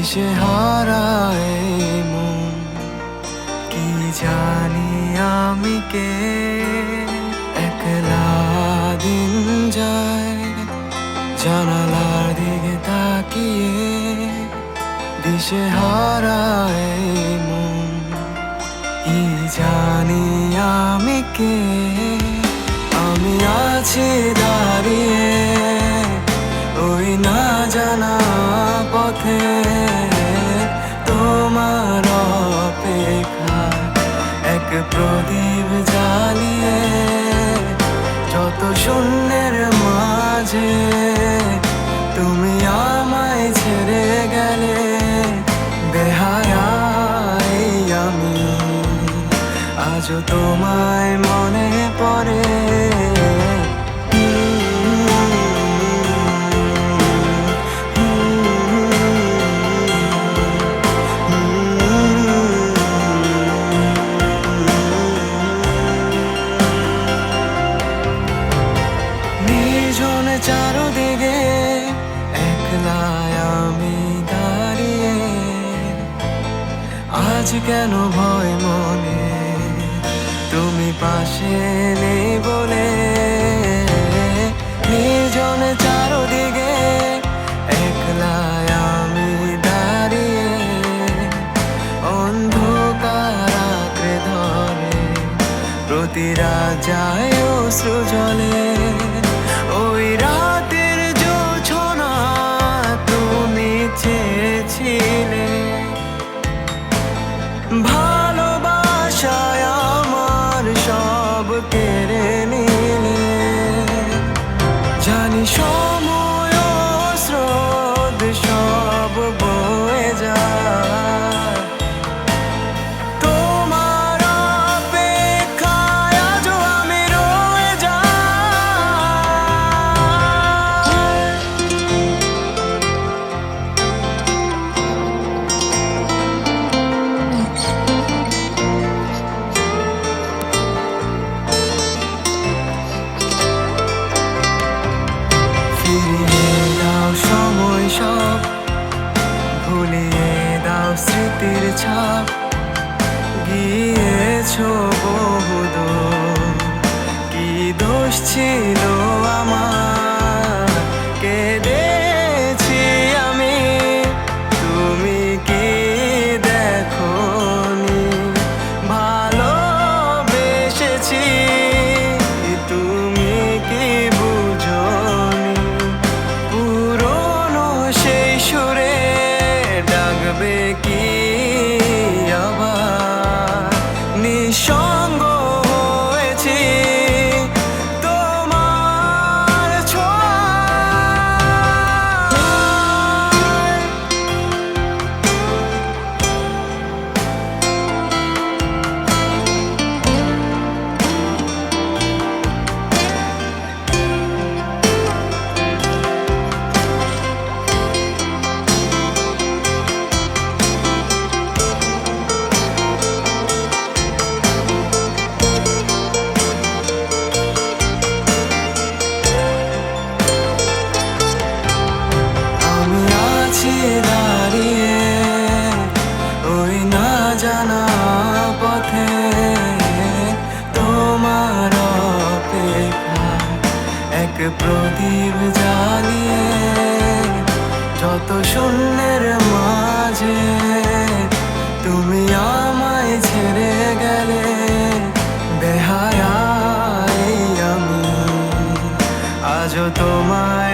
দিশে হারায় মন। কি জানি আমি কে? একলা দিন যায়, জানালার দিকে তাকিয়ে দিশে হারায় মন। কি জানি আমি কে? আমি আছি দাঁড়িয়ে, ওই না জানা পথে। প্রদীপ জ্বালিয়ে যত শূন্যের মাঝে তুমি আমায় ছেড়ে গেলে বেহায়াই আমি। আজ তোমায় মনে পড়ে আজ কেন ভয় মনে? তুমি পাশে নেই বলে। নির্জনে চারদিকে আমি অন্ধকার ধরে প্রতি রাত যায় অশ্রু কেড়ে নিলে জানি সময় ছাপ গিয়েছো বহুদূর। কি দোষ ছিল প্রদীপ জ্বালিয়ে যত শূন্যের মাঝে তুমি আমায় ছেড়ে গেলে বেহায়াই আমি। আজও তোমায়